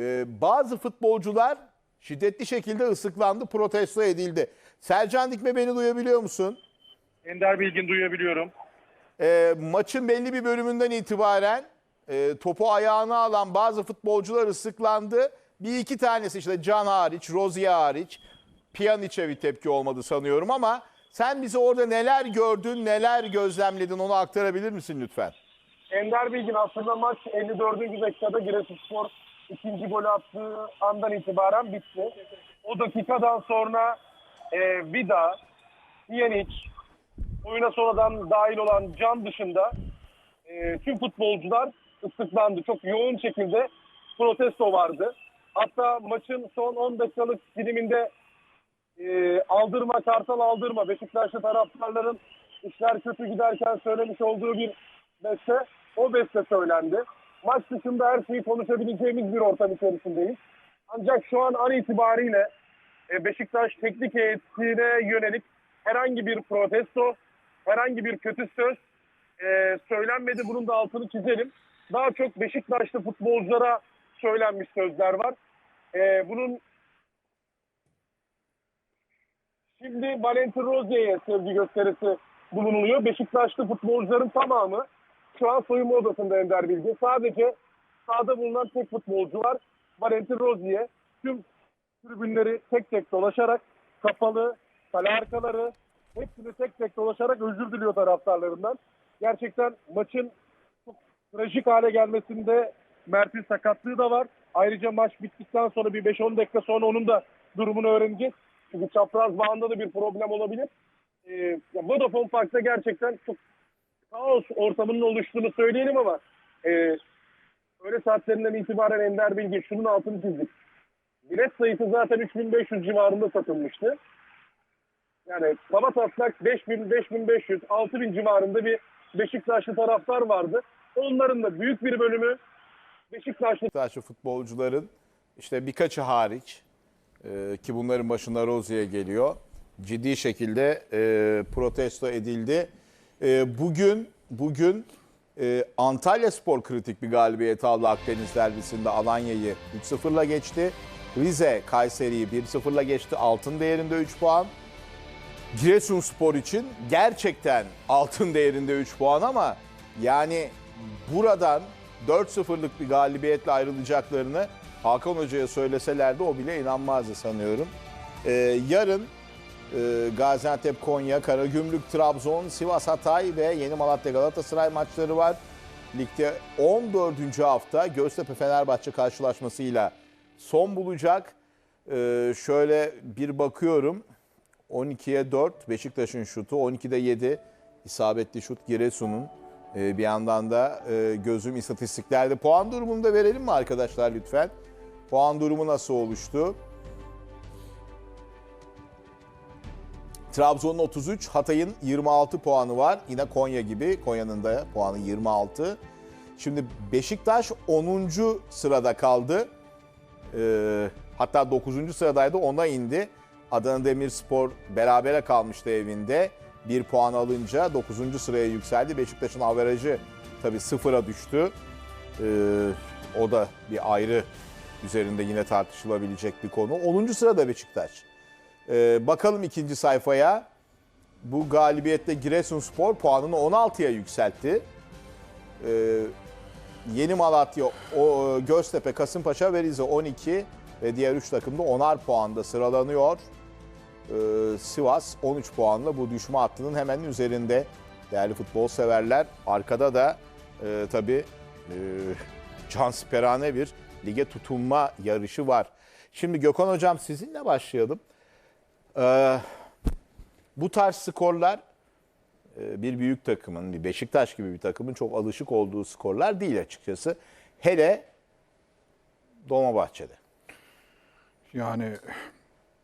Ee, bazı futbolcular şiddetli şekilde ıslıklandı, protesto edildi. Sercan Dikme beni duyabiliyor musun? Ender Bilgin duyabiliyorum. Ee, maçın belli bir bölümünden itibaren e, topu ayağına alan bazı futbolcular ıslıklandı. Bir iki tanesi işte Can hariç, Rozier hariç, Pjanic'e bir tepki olmadı sanıyorum ama sen bize orada neler gördün, neler gözlemledin onu aktarabilir misin lütfen? Ender Bilgin aslında maç 54. dakikada Giresunspor ikinci golü attığı andan itibaren bitti. O dakikadan sonra e, Vida, Pjanic, oyuna sonradan dahil olan Can dışında e, tüm futbolcular ıslıklandı. Çok yoğun şekilde protesto vardı. Hatta maçın son 10 dakikalık diliminde e, aldırma kartal aldırma Beşiktaşlı taraftarların işler kötü giderken söylemiş olduğu bir beste o beste söylendi. Maç dışında her şeyi konuşabileceğimiz bir ortam içerisindeyiz. Ancak şu an an itibariyle e, Beşiktaş teknik heyetine yönelik herhangi bir protesto, herhangi bir kötü söz e, söylenmedi. Bunun da altını çizelim. Daha çok Beşiktaşlı futbolculara söylenmiş sözler var. E, bunun Şimdi Valentin Rozier'e sevgi gösterisi bulunuluyor. Beşiktaşlı futbolcuların tamamı şu an soyunma odasında Ender Bilgi. Sadece sahada bulunan tek futbolcu var. Valentin Rozier. Tüm tribünleri tek tek dolaşarak kapalı, kale arkaları hepsini tek tek dolaşarak özür diliyor taraftarlarından. Gerçekten maçın çok trajik hale gelmesinde Mert'in sakatlığı da var. Ayrıca maç bittikten sonra bir 5-10 dakika sonra onun da durumunu öğreneceğiz. Çünkü çapraz bağında da bir problem olabilir. Ee, Vodafone Park'ta gerçekten çok kaos ortamının oluştuğunu söyleyelim ama e, öğle saatlerinden itibaren Ender Bilgi şunun altını çizdik. Bilet sayısı zaten 3500 civarında satılmıştı. Yani kaba taslak 5000, 5500, 6000 civarında bir Beşiktaşlı taraftar vardı. Onların da büyük bir bölümü Beşiktaşlı Beşiktaşlı futbolcuların işte birkaçı hariç e, ki bunların başında Rozier geliyor. Ciddi şekilde e, protesto edildi. E, bugün bugün e, Antalya Spor kritik bir galibiyet aldı Akdeniz derbisinde Alanya'yı 3-0'la geçti. Rize Kayseri'yi 1-0'la geçti. Altın değerinde 3 puan. Giresunspor için gerçekten altın değerinde 3 puan ama yani buradan 4-0'lık bir galibiyetle ayrılacaklarını Hakan Hoca'ya söyleselerdi o bile inanmazdı sanıyorum. Ee, yarın Gaziantep, Konya, Karagümrük, Trabzon, Sivas, Hatay ve Yeni Malatya Galatasaray maçları var. Ligde 14. hafta Göztepe Fenerbahçe karşılaşmasıyla son bulacak. Ee, şöyle bir bakıyorum. 12'ye 4 Beşiktaş'ın şutu, 12'de 7 isabetli şut Giresun'un. Ee, bir yandan da e, gözüm istatistiklerde puan durumunu da verelim mi arkadaşlar lütfen? Puan durumu nasıl oluştu? Trabzon'un 33, Hatay'ın 26 puanı var. Yine Konya gibi. Konya'nın da puanı 26. Şimdi Beşiktaş 10. sırada kaldı. Ee, hatta 9. sıradaydı ona indi. Adana Demirspor berabere kalmıştı evinde. Bir puan alınca 9. sıraya yükseldi. Beşiktaş'ın averajı tabii sıfıra düştü. Ee, o da bir ayrı üzerinde yine tartışılabilecek bir konu. 10. sırada Beşiktaş. Ee, bakalım ikinci sayfaya. Bu galibiyette Giresunspor puanını 16'ya yükseltti. Ee, Yeni Malatya, o, Göztepe, Kasımpaşa ve Rize 12 ve diğer 3 takım da 10'ar puanda sıralanıyor. Ee, Sivas 13 puanla bu düşme hattının hemen üzerinde. Değerli futbol severler. Arkada da e, tabii e, cansperane bir lige tutunma yarışı var. Şimdi Gökhan Hocam sizinle başlayalım. Ee, bu tarz skorlar e, bir büyük takımın, bir Beşiktaş gibi bir takımın çok alışık olduğu skorlar değil açıkçası. Hele Dolmabahçe'de. Yani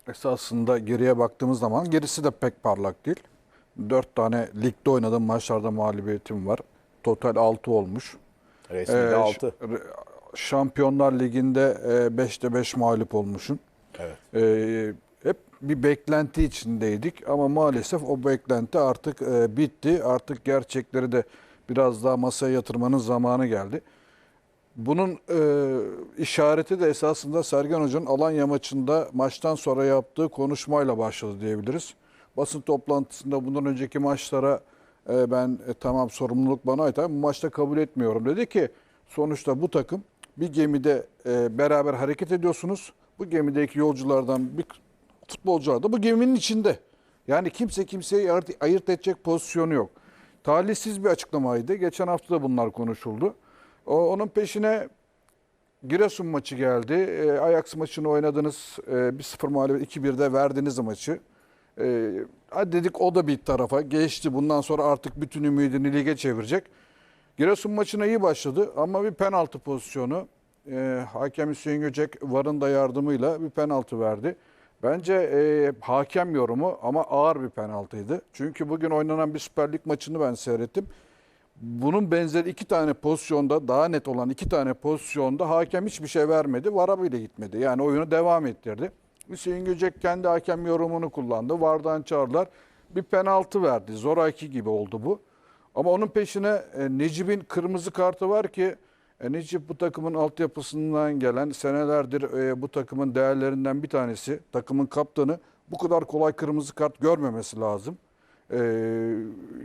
esasında geriye baktığımız zaman gerisi de pek parlak değil. Dört tane ligde oynadığım maçlarda mağlubiyetim var. Total 6 olmuş. Resmide Ee, 6. Ş- Re- Şampiyonlar Ligi'nde 5'te 5 mağlup olmuşum. Evet. Ee, bir beklenti içindeydik ama maalesef o beklenti artık e, bitti. Artık gerçekleri de biraz daha masaya yatırmanın zamanı geldi. Bunun e, işareti de esasında Sergen Hoca'nın Alanya maçında maçtan sonra yaptığı konuşmayla başladı diyebiliriz. Basın toplantısında bundan önceki maçlara e, ben e, tamam sorumluluk bana ait ama bu maçta kabul etmiyorum dedi ki sonuçta bu takım bir gemide e, beraber hareket ediyorsunuz. Bu gemideki yolculardan bir futbolcular da bu geminin içinde. Yani kimse kimseyi ayırt- edecek pozisyonu yok. Talihsiz bir açıklamaydı. Geçen hafta da bunlar konuşuldu. O, onun peşine Giresun maçı geldi. E, Ajax maçını oynadınız. E, 1-0 mağlubiyet 2-1'de verdiniz maçı. E, hadi dedik o da bir tarafa geçti. Bundan sonra artık bütün ümidini lige çevirecek. Giresun maçına iyi başladı ama bir penaltı pozisyonu. E, hakem Hüseyin Göcek VAR'ın da yardımıyla bir penaltı verdi. Bence e, hakem yorumu ama ağır bir penaltıydı. Çünkü bugün oynanan bir Süper Lig maçını ben seyrettim. Bunun benzeri iki tane pozisyonda daha net olan iki tane pozisyonda hakem hiçbir şey vermedi. VAR'a bile gitmedi. Yani oyunu devam ettirdi. Hüseyin Göcek kendi hakem yorumunu kullandı. VAR'dan çağırdılar. Bir penaltı verdi. Zoraki gibi oldu bu. Ama onun peşine e, Necip'in kırmızı kartı var ki Necip bu takımın altyapısından gelen senelerdir e, bu takımın değerlerinden bir tanesi. Takımın kaptanı bu kadar kolay kırmızı kart görmemesi lazım. E,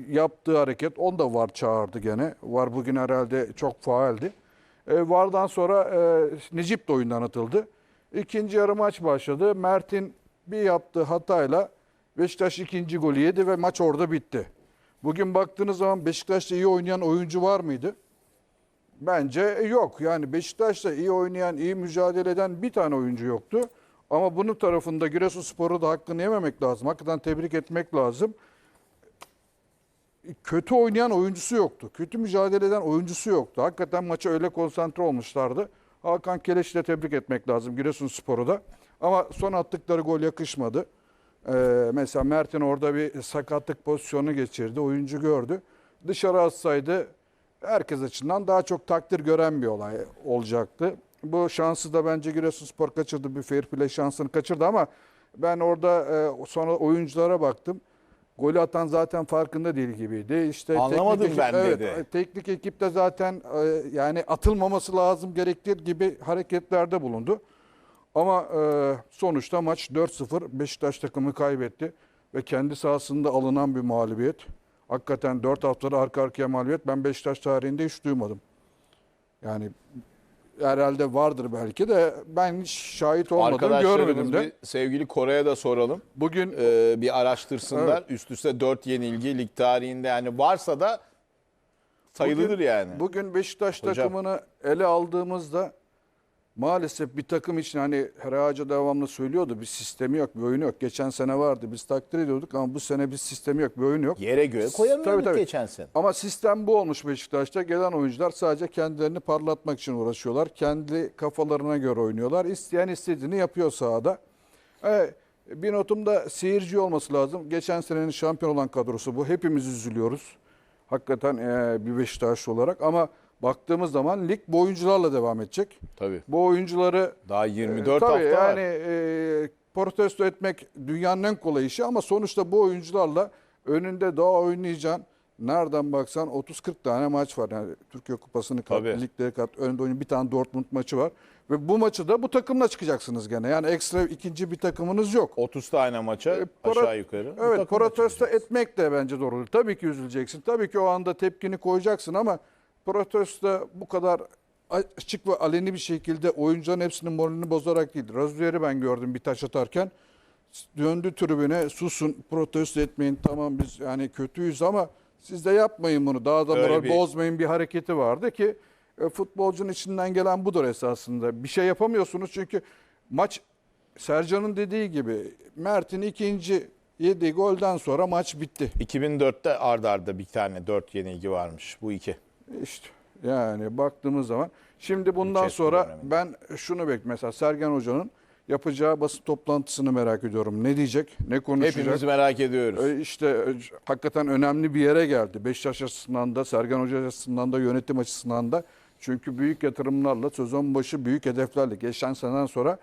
yaptığı hareket onu da var çağırdı gene. Var bugün herhalde çok faaldi. E, Vardan sonra e, Necip de oyundan atıldı. İkinci yarı maç başladı. Mert'in bir yaptığı hatayla Beşiktaş ikinci golü yedi ve maç orada bitti. Bugün baktığınız zaman Beşiktaş'ta iyi oynayan oyuncu var mıydı? Bence yok. Yani Beşiktaş'ta iyi oynayan, iyi mücadele eden bir tane oyuncu yoktu. Ama bunun tarafında Giresunspor'u da hakkını yememek lazım. Hakikaten tebrik etmek lazım. Kötü oynayan oyuncusu yoktu. Kötü mücadele eden oyuncusu yoktu. Hakikaten maça öyle konsantre olmuşlardı. Hakan Keleş'i de tebrik etmek lazım Giresunspor'u da. Ama son attıkları gol yakışmadı. Ee, mesela Mert'in orada bir sakatlık pozisyonu geçirdi. Oyuncu gördü. Dışarı atsaydı herkes açısından daha çok takdir gören bir olay olacaktı. Bu şansı da bence Giresunspor kaçırdı. Bir fair play şansını kaçırdı ama ben orada e, sonra oyunculara baktım. Golü atan zaten farkında değil gibiydi. İşte Anlamadım teknik ben evet, dedi. Teknik ekip de zaten e, yani atılmaması lazım gerektiği gibi hareketlerde bulundu. Ama e, sonuçta maç 4-0 Beşiktaş takımı kaybetti ve kendi sahasında alınan bir mağlubiyet. Hakikaten 4 haftada arka arkaya mağlubiyet ben Beşiktaş tarihinde hiç duymadım. Yani herhalde vardır belki de ben şahit olmadım, görmedim de. sevgili Kore'ye de soralım. Bugün Ee, bir araştırsınlar. Üst üste 4 yenilgi lig tarihinde yani varsa da sayılıdır Bugün- yani. Bugün Beşiktaş Hocam. takımını ele aldığımızda maalesef bir takım için hani Her Hoca devamlı söylüyordu bir sistemi yok, bir oyunu yok. Geçen sene vardı biz takdir ediyorduk ama bu sene bir sistemi yok, bir oyunu yok. Yere göre koyamıyorduk Tabii, tabii. geçen sene. Ama sistem bu olmuş Beşiktaş'ta. Gelen oyuncular sadece kendilerini parlatmak için uğraşıyorlar. Kendi kafalarına göre oynuyorlar. İsteyen istediğini yapıyor sahada. Evet, bir notumda seyirci olması lazım. Geçen senenin şampiyon olan kadrosu bu. Hepimiz üzülüyoruz. Hakikaten eee, bir Beşiktaşlı olarak ama baktığımız zaman lig bu oyuncularla devam edecek. Tabii. Bu oyuncuları Daha 24 ee, hafta tabii var. yani e, protesto etmek dünyanın en kolay işi ama sonuçta bu oyuncularla önünde daha oynayacaksın. Nereden baksan 30-40 tane maç var. Yani Türkiye Kupası'nı kat, Tabii. ligleri kat, önünde oynayan bir tane Dortmund maçı var. Ve bu maçı da bu takımla çıkacaksınız gene. Yani ekstra ikinci bir takımınız yok. 30 tane maça E, para- aşağı yukarı. Evet protesto etmek de bence doğru. Tabii ki üzüleceksin. Tabii ki o anda tepkini koyacaksın ama protesto bu kadar açık ve aleni bir şekilde oyuncuların hepsinin moralini bozarak değil. Razier'i ben gördüm bir taş atarken. Döndü tribüne susun protesto etmeyin tamam biz yani kötüyüz ama siz de yapmayın bunu. Daha da Öyle moral bir- bozmayın bir hareketi vardı ki e, futbolcunun içinden gelen budur esasında. Bir şey yapamıyorsunuz çünkü maç Sercan'ın dediği gibi Mert'in ikinci yediği golden sonra maç bitti. 2004'te ardarda arda bir tane 4 yenilgi varmış. Bu iki. İşte yani baktığımız zaman şimdi bundan Lucescu sonra ben şunu bekliyorum. Mesela Sergen Hoca'nın yapacağı basın toplantısını merak ediyorum. Ne diyecek? Ne konuşacak? Hepimiz merak ediyoruz. E, İşte e, hakikaten önemli bir yere geldi. Beşiktaş açısından da, Sergen Hoca açısından da, yönetim açısından da. Çünkü büyük yatırımlarla, sezon başı büyük hedeflerle geçen seneden sonra